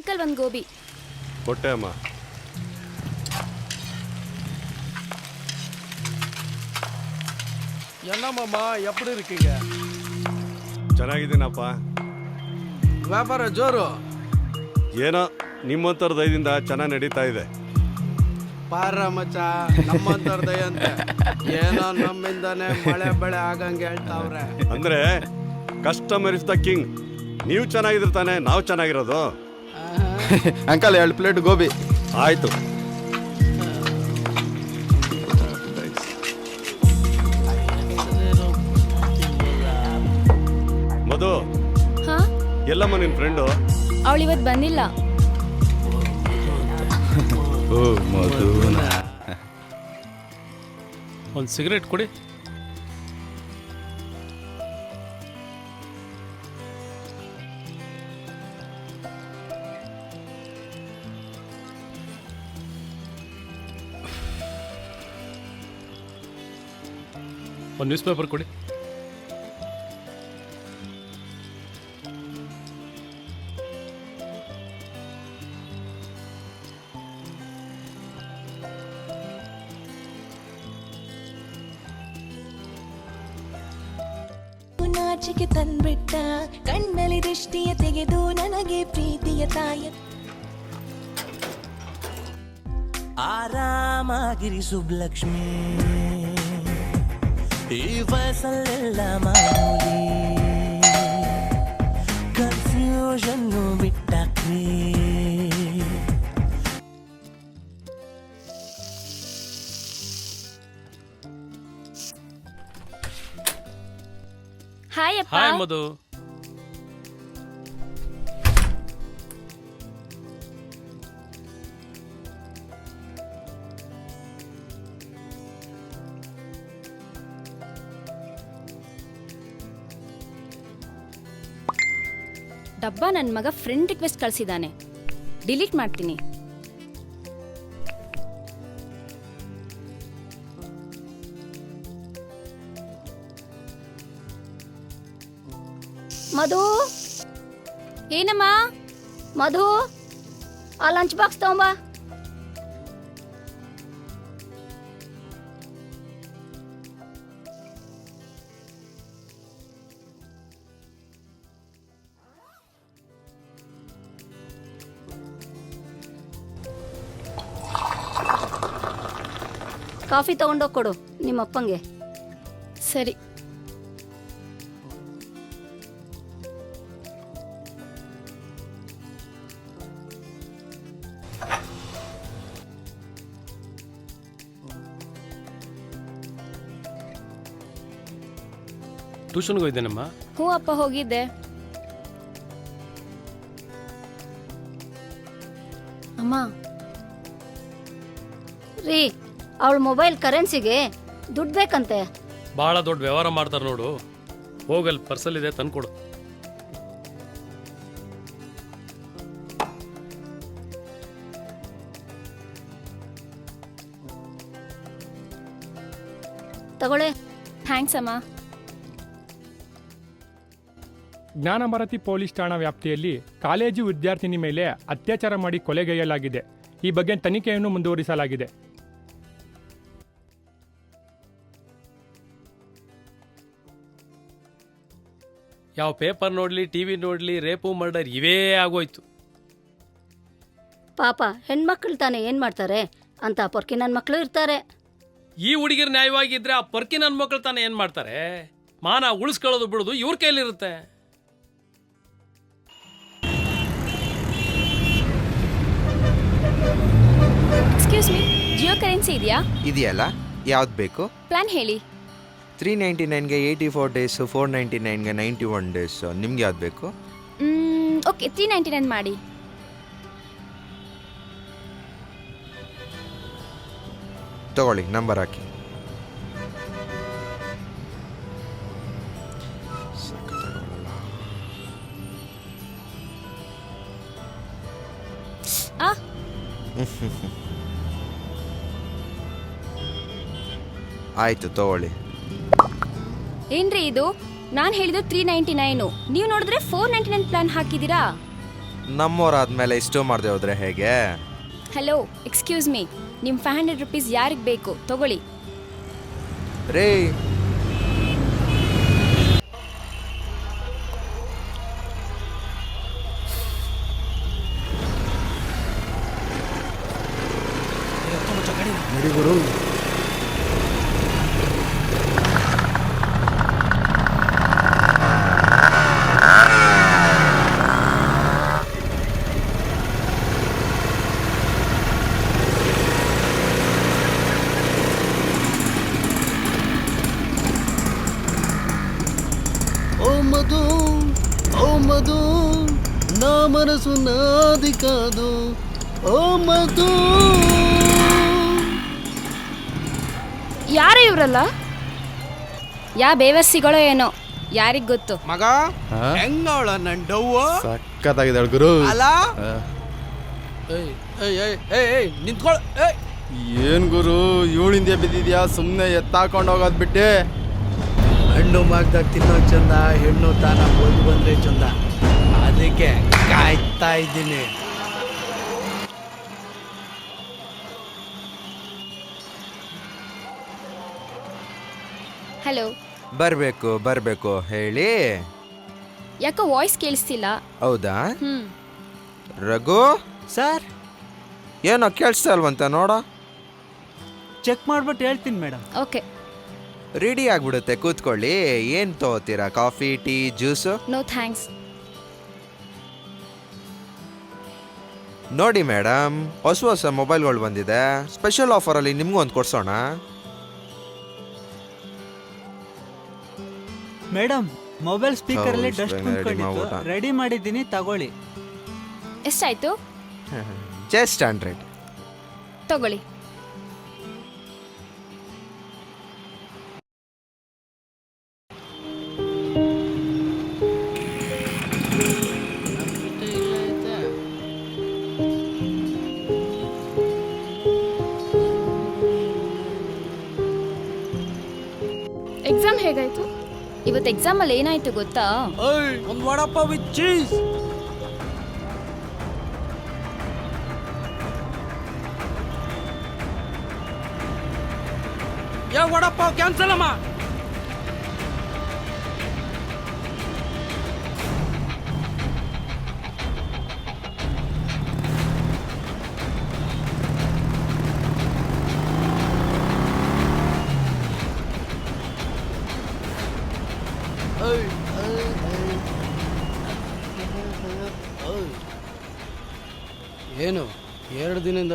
Uncle ಒಂದು ಗೋಬಿ ಕೊಟ್ಟೆ ಅಮ್ಮ என்னமாம்மா எப்படி இருக்கீங்க ಚೆನ್ನಾಗಿದ್ದೀನಪ್ಪ ವ್ಯಾಪಾರ ಜೋರು ಏನೋ ನಿಮ್ಮಂಥರ ದಯದಿಂದ ಚೆನ್ನಾಗಿ ನಡೀತಾ ಇದೆ ಪಾರ ಮಚ್ಚ ನಮ್ಮಂತವ್ರ ದಯ ಅಂತ ಏನೋ ನಮ್ಮಿಂದಾನೆ ಮಳೆ ಬೆಳೆ ಆಗಂಗೆ ಹೇಳ್ತಾವ್ರೆ ಅಂದ್ರೆ ಕಸ್ಟಮರ್ ಇಸ್ ದ ಕಿಂಗ್ ನೀವು ಚೆನ್ನಾಗಿದ್ರೆ ತಾನೆ ನಾವು ಚೆನ್ನಾಗಿರೋದು ಅಂಕಲ್ ಎರಡು ಪ್ಲೇಟ್ ಗೋಬಿ. ಆಯ್ತು. ಮಧು ಹಾ? ಎಲ್ಲಮ್ಮ ನಿನ್ನ ಫ್ರೆಂಡು ಅವಳು ಇವತ್ತು ಬಂದಿಲ್ಲ. ಒಂದು ಸಿಗರೇಟ್ ಕೊಡಿ. ಒಂದು ನ್ಯೂಸ್ ಪೇಪರ್ ಕೊಡಿ. ನಾಚಿಕೆ ತಂದ್ಬಿಟ್ಟ ಕಣ್ಣಲ್ಲಿ ದೃಷ್ಟಿಯ ತೆಗೆದು ನನಗೆ ಪ್ರೀತಿಯ ತಾಯ. ಆರಾಮಾಗಿರಿ ಸುಬ್ಲಕ್ಷ್ಮಿ. ಈ ವಯಸ್ಸಲ್ಲೆಲ್ಲ ಮಾಮೂಲಿ ಕನ್ಫ್ಯೂಷನ್ನು ಬಿಟ್ಟಾಕ್ರಿ ಹಾಯ್ ಅಪ್ಪ ಹಾಯ್ ಮಧು ನನ್ನ ಮಗ ಫ್ರೆಂಡ್ ರಿಕ್ವೆಸ್ಟ್ ಕಳಿಸಿದ್ದಾನೆ ಡಿಲೀಟ್ ಮಾಡ್ತೀನಿ. ಮಧು? ಏನಮ್ಮ? ಮಧು? ಆ ಲಂಚ್ ಬಾಕ್ಸ್ ತಗೊಂಬ. ಕಾಫಿ ತಗೊಂಡೋಗಿ ಕೊಡು ನಿಮ್ಮ ಅಪ್ಪಂಗೆ ಸರಿ. ಟ್ಯೂಷನ್ಗೆ ಹೋಗಿದ್ದೇನಮ್ಮ? ಹ್ಞೂ ಅಪ್ಪ ಹೋಗಿದ್ದೆ. ಅವಳ ಮೊಬೈಲ್ ಕರೆನ್ಸಿಗೆ ದುಡ್ಡು ಬೇಕಂತೆ. ಬಹಳ ದೊಡ್ಡ ವ್ಯವಹಾರ ಮಾಡ್ತಾರೆ ನೋಡು. ಪರ್ಸಲ್ ಇದೆ ತಂದ್ಕೊಡು ತಗೊಳ್ಳೆ. ಥ್ಯಾಂಕ್ಸ್ ಅಮ್ಮ. ಜ್ಞಾನಭಾರತಿ ಪೊಲೀಸ್ ಠಾಣಾ ವ್ಯಾಪ್ತಿಯಲ್ಲಿ ಕಾಲೇಜು ವಿದ್ಯಾರ್ಥಿನಿ ಮೇಲೆ ಅತ್ಯಾಚಾರ ಮಾಡಿ ಕೊಲೆಗೈಯಲಾಗಿದೆ. ಈ ಬಗ್ಗೆ ತನಿಖೆಯನ್ನು ಮುಂದುವರಿಸಲಾಗಿದೆ. ಯಾವ ಪೇಪರ್ ನೋಡಲಿ ಟಿವಿ ನೋಡಲಿ ರೇಪು ಮರ್ಡರ್ ಇವೇ ಆಗೋಯ್ತು. ಪಾಪ ಹೆಣ್ಮಕ್ಳು ತಾನೆ ಏನು ಮಾಡ್ತಾರೆ? ಅಂತ ಪೊರ್ಕಿ ನನ್ನ ಮಕ್ಕಳು ಇರ್ತಾರೆ. ಈ ಹುಡುಗಿರ್ ನ್ಯಾಯವಾಗಿದ್ರೆ ಆ ಪರ್ಕಿ ನನ್ನ ಮಕ್ಕಳು ತಾನೇ ಏನು ಮಾಡ್ತಾರೆ? ಮಾನ ಉಳಿಸ್ಕೊಳ್ಳೋದು ಬಿಡೋದು ಇವ್ರ ಕೈಲಿರುತ್ತೆ. ಎಕ್ಸ್ಕ್ಯೂಸ್ ಮೀ ಜಿಯೋ ಕರೆನ್ಸಿ ಇದೆಯಾ? ಇದೆಯಲ್ಲ? ಯಾವ್ದು ಬೇಕು? ಪ್ಲಾನ್ ಹೇಳಿ. Three ninety ನೈನ್ಗೆ eighty four days four ninety ನೈನ್ಗೆ ninety one days ನಿಮ್ಗೆ ಯಾವ್ದು ಬೇಕು? ಓಕೆ ತ್ರೀ ನೈಂಟಿ ನೈನ್ ಮಾಡಿ. ತಗೊಳ್ಳಿ ನಂಬರ್ ಹಾಕಿ. ಆ? ಆಯಿತು ತಗೊಳ್ಳಿ. ಏನ್ರಿ ಇದು? ನಾನು ಹೇಳಿದ್ದು ತ್ರೀ ನೈಂಟಿ ನೈನು ನೀವು ನೋಡಿದ್ರೆ ಫೋರ್ ನೈಂಟಿ ನೈನ್ ಪ್ಲಾನ್ ಹಾಕಿದ್ದೀರಾ? ನಮ್ಮವರಾದ್ಮೇಲೆ ಇಷ್ಟು ಮಾಡಿದೆ ಹೋದ್ರೆ ಹೇಗೆ? ಹಲೋ ಎಕ್ಸ್ಕ್ಯೂಸ್ ಮೀ ನಿಮ್ಮ ಫೈವ್ ಹಂಡ್ರೆಡ್ ರುಪೀಸ್ ಯಾರಿಗೆ ಬೇಕು? ತಗೊಳ್ಳಿ. ರೇ ಬೇಕಾದು ಓ ಯಾರ ಯಾರೇ ಇವರಲ್ಲ? ಯಾ ಬೇವಸ್ಸಿಗಳು ಏನೋ ಯಾರಿಗ್ ಗೊತ್ತು? ಮಗ ಹೆಂಗವಳ ಡವ್ವ? ಸಕ್ಕತ್ತಾಗಿದೆ ಗುರು. ಅಲ್ಲ ಏಯ್ ಏಯ್ ಏಯ್ ಏಯ್ ನಿಂತ್ಕೊಳ್ ಏನ್ ಗುರು ಇವಳು ಹಿಂದೆ ಬಿದ್ದಿದ್ಯಾ? ಸುಮ್ಮನೆ ಎತ್ತಾಕೊಂಡು ಹೋಗೋದ್ ಬಿಟ್ಟೆ. ಹಣ್ಣು ಮಾಗ್ದಾಗ ತಿನ್ನೋ ಚಂದ ಹೆಣ್ಣು ತಾನ ಒದ್ದು ಬಂದ್ರೆ ಚಂದ. ಅದಕ್ಕೆ ಕಾಯ್ತಾ ಇದ್ದೀನಿ. ಹಲೋ ಬರ್ಬೇಕು ಬರ್ಬೇಕು ಹೇಳಿ. ಯಾಕೋ ವಾಯ್ಸ್ ಕೇಳಿಸ್ತಿಲ್ಲ? ಹೌದಾ? ಹ್ಮ್. ರಘು? ಸರ್? ಏನೋ ಕೇಳಿಸ್ತಲ್ವಂತ ನೋಡ. ಚೆಕ್ ಮಾಡ್ಬಿಟ್ಟು ಹೇಳ್ತೀನಿ ಮೇಡಮ್. ಓಕೆ. ರೆಡಿ ಆಗ್ಬಿಡುತ್ತೆ ಕೂತ್ಕೊಳ್ಳಿ. ಏನ್ ತಗೋತೀರಾ? Coffee tea juice? No thanks ನೋಡಿ ಮೇಡಮ್ ಹೊಸ ಹೊಸ ಮೊಬೈಲ್ಗಳು ಬಂದಿದೆ. ಸ್ಪೆಷಲ್ ಆಫರಲ್ಲಿ ನಿಮ್ಗೂ ಒಂದು ಕೊಡ್ಸೋಣ. ಮೇಡಮ್ ಮೊಬೈಲ್ ಸ್ಪೀಕರ್ ಅಲ್ಲಿ ಹೌದು, ಡಸ್ಟ್ ready ಮಾಡ್ಬಿಟ್ಟ. ರೆಡಿ ಮಾಡಿದ್ದೀನಿ ತಗೊಳ್ಳಿ. ಎಷ್ಟಾಯ್ತು? Just hundred. ತಗೊಳ್ಳಿ. ಎಕ್ಸಾಮಲ್ಲಿ ಏನಾಯ್ತು ಗೊತ್ತಾ? ಒಂದು vada pav with cheese yeah vada pav cancel ಅಮ್ಮ.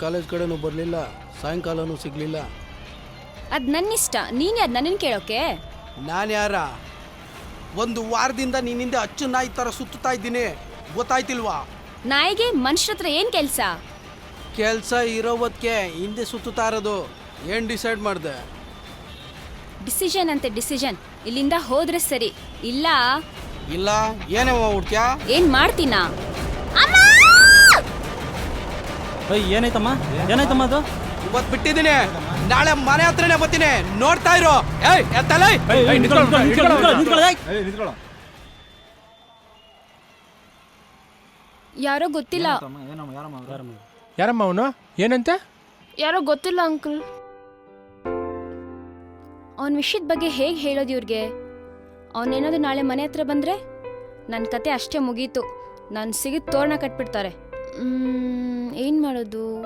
ಕಾಲೇಜ್ ಕಡೆನೂ ಬರಲಿಲ್ಲ ಸಾಯಂಕಾಲನೂ ಸಿಗಲಿಲ್ಲ. ಅದ್ ನನ್ನಿಷ್ಟ ನೀನ್ ಯಾರು ನನ್ನನ್ನು ಕೇಳೋಕೆ? ನಾನು ಯಾರ? ಒಂದು ವಾರದಿಂದ ನಿನ್ನಿಂದ ಅಚ್ಚು ನಾಯಿ ಥರ ಸುತ್ತುತ್ತಾ ಇದ್ದೀನಿ. ಗೊತ್ತಾಯ್ತಿಲ್ವಾ? ನಾಯಿಗೆ ಮನುಷ್ಯ ಹತ್ರ ಏನು ಕೆಲಸ? ಕೆಲಸ ಇರೋವತ್ಗೆ ಹಿಂದೆ ಸುತ್ತುತ್ತಾ ಇರೋದು. ಏನು ಡಿಸೈಡ್ ಮಾಡಿದೆ? ಡಿಸಿಷನ್ ಅಂತೆ ಡಿಸಿಷನ್. ಇಲ್ಲಿಂದ ಹೋದ್ರೆ ಸರಿ. ಇಲ್ಲ. ಇಲ್ಲ ಏನೇ ಹುಡ್ಕ್ಯಾ ಏನ್ ಮಾಡ್ತೀನಾ? ಏನಾಯ್ತಮ್ಮ? ಏನಾಯ್ತಮ್ಮ ಅದು? ಇವತ್ತು ಬಿಟ್ಟಿದ್ದೀನಿ. ನಾಳೆ ಮನೆ ಹತ್ರನೇ ಬರ್ತೀನಿ. ನೋಡ್ತಾ ಇರೋ. ಏಯ್ ಎತ್ತಲೇ ಯಾರೋ ಗೊತ್ತಿಲ್ಲ. ಯಾರಮ್ಮ ಅವನು? ಏನಂತೆ? ಯಾರೋ ಗೊತ್ತಿಲ್ಲ ಅಂಕಲ್. ಅವನ ವಿಷಯದ ಬಗ್ಗೆ ಹೇಗೆ ಹೇಳೋದು ಇವ್ರಿಗೆ? ಅವನೇನಾದ್ರು ನಾಳೆ ಮನೆ ಹತ್ರ ಬಂದ್ರೆ ನನ್ನ ಕತೆ ಅಷ್ಟೇ ಮುಗೀತು. ನಾನು ಸಿಗಿದ ತೋರಣ ಕಟ್ಬಿಡ್ತಾರೆ. ಏನು ಮಾಡೋದು?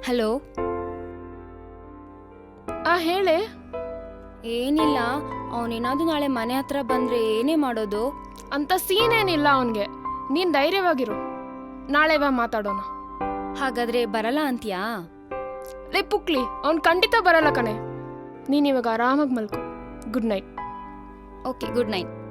ಹಲೋ? ಆ ಹೇಳೆ. ಏನಿಲ್ಲ ಅವನೇನಾದ್ರು ನಾಳೆ ಮನೆ ಹತ್ರ ಬಂದ್ರೆ ಏನೇ ಮಾಡೋದು? ಅಂತ ಸೀನ್ ಏನಿಲ್ಲ ಅವನ್ಗೆ. ನೀನ್ ಧೈರ್ಯವಾಗಿರು. ನಾಳೆ ಬಾ ಮಾತಾಡೋಣ. ಹಾಗಾದ್ರೆ ಬರಲ್ಲ ಅಂತೀಯಾ? ಲೇ ಪುಕ್ಲಿ ಅವ್ನು ಖಂಡಿತ ಬರಲ್ಲ ಕಣೆ. ನೀನ್ ಇವಾಗ ಆರಾಮಾಗಿ ಮಲ್ಕು. Good night okay good night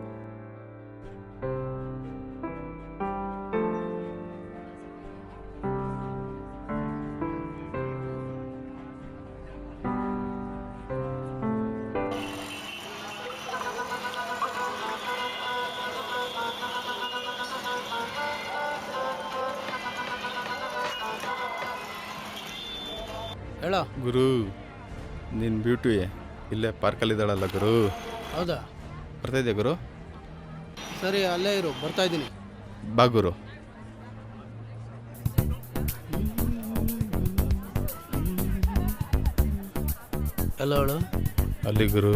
ಹೇಳೋ? ಗುರು ನಿನ್ ಬ್ಯೂಟಿ ಇಲ್ಲೇ ಪಾರ್ಕಲ್ಲಿದ್ದಾಳಲ್ಲ ಗುರು. ಹೌದಾ? ಬರ್ತಾ ಇದೆಯಾ ಗುರು? ಸರಿ ಅಲ್ಲೇ ಇರು ಬರ್ತಾ ಇದ್ದೀನಿ. ಬಾ ಗುರು. ಎಲ್ಲ ಅವಳು ಅಲ್ಲಿ ಗುರು.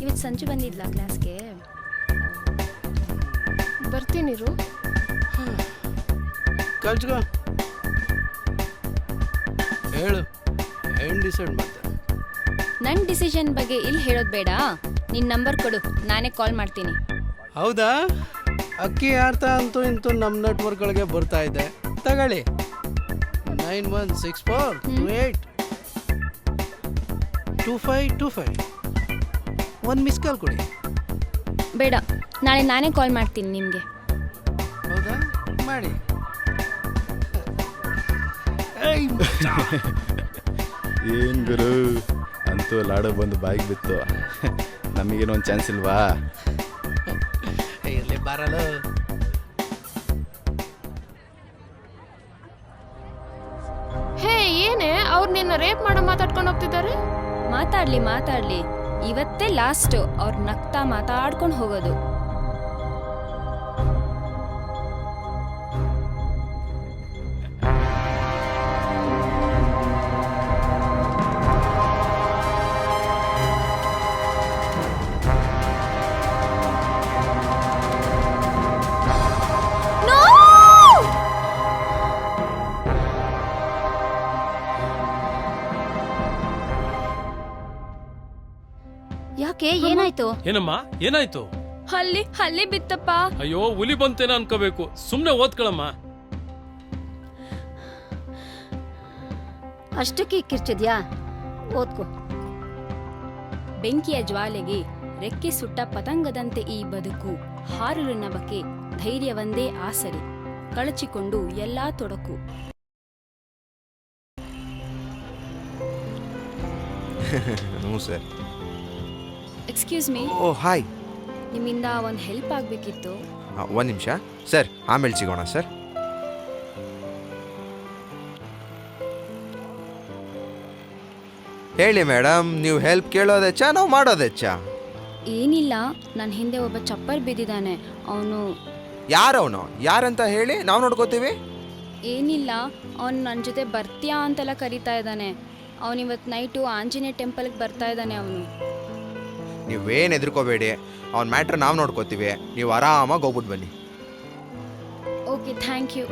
ಇವತ್ತು ಸಂಜೆ ಬಂದಿದ್ಲಾ ಕ್ಲಾಸ್ಗೆ ಬರ್ತೀನಿರು ಕಳ್ಸ್ಕೊ. ಹೇಳು ಏನು ಡಿಸೈಡ್ ಮಾಡ್ತೆ ನನ್ನ ಡಿಸಿಷನ್ ಬಗ್ಗೆ ಇಲ್ಲಿ ಹೇಳೋದು ಬೇಡ. ನಿನ್ನ ನಂಬರ್ ಕೊಡು ನಾನೇ ಕಾಲ್ ಮಾಡ್ತೀನಿ. ಹೌದಾ? ಅಕ್ಕಿ ಆರ್ತ ಅಂತೂ ಇಂತೂ ನಮ್ಮ ನೆಟ್ವರ್ಕ್ಗಳಿಗೆ ಬರ್ತಾ ಇದೆ. ತಗೊಳ್ಳಿ. Nine one six four two eight two five two five. ಒಂದು ಮಿಸ್ ಕಾಲ್ ಕೊಡಿ. ಬೇಡ ನಾಳೆ ನಾನೇ ಕಾಲ್ ಮಾಡ್ತೀನಿ ನಿಮಗೆ ಮಾಡಿ. ಏನ್ ಗುರು? ಅಂತೂ ಲಾಡೋ ಬಂದು ಬಾಯಿಗೆ ಬಿತ್ತು. ನಮಗೇನೊಂದು ಚಾನ್ಸ್ ಇಲ್ವಾ? ಇರ್ಲಿ ಬಾರಲು. ಹೇ ಏನೇ? ಅವ್ರು ನಿನ್ನ ರೇಪ್ ಮಾಡೋ ಮಾತಾಡ್ಕೊಂಡು ಹೋಗ್ತಿದ್ದಾರೆ? ಮಾತಾಡ್ಲಿ ಮಾತಾಡ್ಲಿ. ಇವತ್ತೇ ಲಾಸ್ಟ್ ಅವ್ರು ನಗ್ತಾ ಮಾತಾಡ್ಕೊಂಡು ಹೋಗೋದು. ಯಾಕೆ ಏನಾಯ್ತು? ಏನಮ್ಮ? ಏನಾಯ್ತು? ಹಲ್ಲಿ ಹಲ್ಲಿ ಬಿತ್ತಪ್ಪ. ಅಯ್ಯೋ ಹುಲಿ ಬಂತೇನ ಅನ್ಕೋಬೇಕು. ಸುಮ್ನೆ ಓದ್ಕೊಳಮ್ಮ. ಅಷ್ಟಕ್ಕೆ ಕಿರ್ಚಿದ್ಯಾ? ಓದ್ಕೋ. ಬೆಂಕಿಯ ಜ್ವಾಲೆಗೆ ರೆಕ್ಕೆ ಸುಟ್ಟ ಪತಂಗದಂತೆ ಈ ಬದುಕು ಹಾರಲು ನಬಕೆ ಧೈರ್ಯವೊಂದೇ ಆಸರೆ ಕಳಚಿಕೊಂಡು ಎಲ್ಲಾ ತೊಡಕು. ಹ್ಞೂ sir. Excuse me oh hi ನಿಮ್ಮಿಂದ ಒಂದು ಹೆಲ್ಪ್ ಆಗಬೇಕಿತ್ತು. ಒಂದು ನಿಮಿಷ. ಸರ್ ಆಮೇಲೆ ಸಿಗೋಣ ಸರ್. ಹೇಳಿ ಮೇಡಮ್ ನೀವು ಹೆಲ್ಪ್ ಕೇಳೋದೆಚ್ಚ ನಾವು ಮಾಡೋದೆಚ್ಚ ಏನಿಲ್ಲ ನನ್ನ ಹಿಂದೆ ಒಬ್ಬ ಚಪ್ಪರ್ ಬಿದ್ದಿದ್ದಾನೆ. ಅವನು ಯಾರವನು? ಯಾರಂತ ಹೇಳಿ ನಾವು ನೋಡ್ಕೋತೀವಿ? ಏನಿಲ್ಲ ಅವನು ನನ್ನ ಜೊತೆ ಬರ್ತೀಯಾ ಅಂತೆಲ್ಲ ಕರಿತಾ ಇದ್ದಾನೆ. ಅವನಿವತ್ತು ನೈಟು ಆಂಜನೇಯ ಟೆಂಪಲ್ಗೆ ಬರ್ತಾ ಇದ್ದಾನೆ ಅವನು. ನೀವೇನು ಹೆದರ್ಕೋಬೇಡಿ ಅವ್ನ ಮ್ಯಾಟ್ರ್ ನಾವು ನೋಡ್ಕೋತೀವಿ. ನೀವು ಆರಾಮಾಗಿ ಹೋಗ್ಬಿಟ್ಟು ಬನ್ನಿ. Okay thank you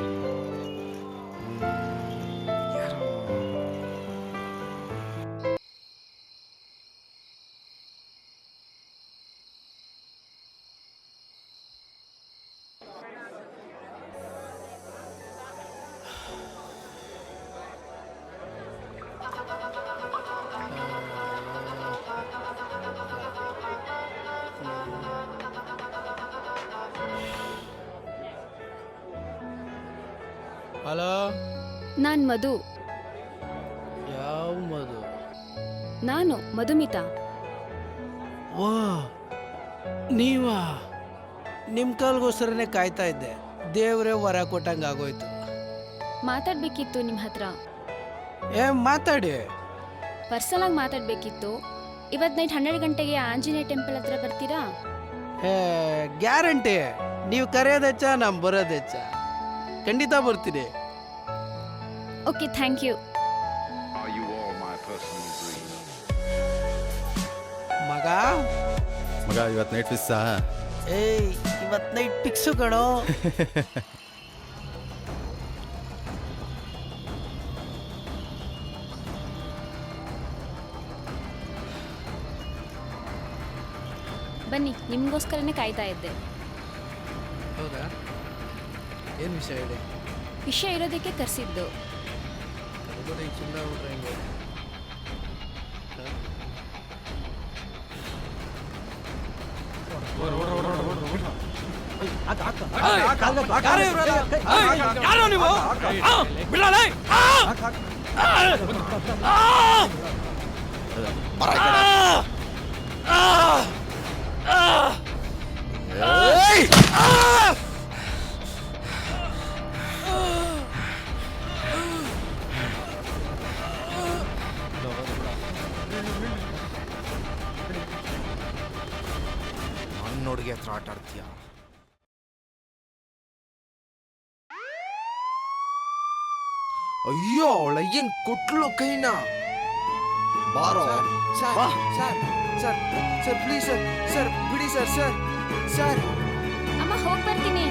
hello? ನಾನು ಮಧು. ಯಾವ ಮಧು? ನಾನು ಮಧುಮಿತಾ. ವಾ ನೀವಾ? ನಿಮ್ಮ ಕಾಲ್ಗೋಸ್ಕರನೇ ಕಾಯ್ತಾ ಇದ್ದೆ. ದೇವರೇ ವರ ಕೊಟ್ಟಂಗೆ ಆಗೋಯ್ತು. ಮಾತಾಡಬೇಕಿತ್ತು ನಿಮ್ಮ ಹತ್ರ? ಏ ಮಾತಾಡಿ. ಪರ್ಸನಲಾಗಿ ಮಾತಾಡಬೇಕಿತ್ತು. ಇವತ್ತು ನೈಟ್ ಹನ್ನೆರಡು ಗಂಟೆಗೆ ಆಂಜನೇಯ ಟೆಂಪಲ್ ಹತ್ರ ಬರ್ತೀರಾ? ಏ ಗ್ಯಾರಂಟಿ. ನೀವು ಕರೆಯೋದೆಚ್ಚ ನಾನು ಬರೋದೆಚ್ಚ? ಖಂಡಿತ ಬರ್ತೀನಿ ಓಕೆ ಥ್ಯಾಂಕ್ ಯು ಮಗ? ಮಗ ಇವತ್ತು ನೈಟ್ ಫಿಸ್ಸಾ ಏಯ್ ಇವತ್ತು ನೈಟ್ ಪಿಕ್ಸು ಕಣೋ. ಬನ್ನಿ ನಿಮಗೋಸ್ಕರನೇ ಕಾಯ್ತಾ ಇದ್ದೆ. ಹೌದಾ? ಏನು ವಿಷಯ ಹೇಳಿ ವಿಷಯ ಇರೋದಕ್ಕೆ ಕರೆಸಿದ್ದು ಈಗ ಹೆಂಗೆ ಯಾರೋ ನೀವು ಹುಡುಗಿ ಅಯ್ಯೋ ಅವಳ ಏನ್ ಕೊಟ್ಲು ಕೈನ ಬಾರೋ sir sir sir sir please sir sir ಬಿಡಿ ಸರ್ ಸರ್ ಸರ್ ಅಮ್ಮ ಹೋಗಿ ಬರ್ತೀನಿ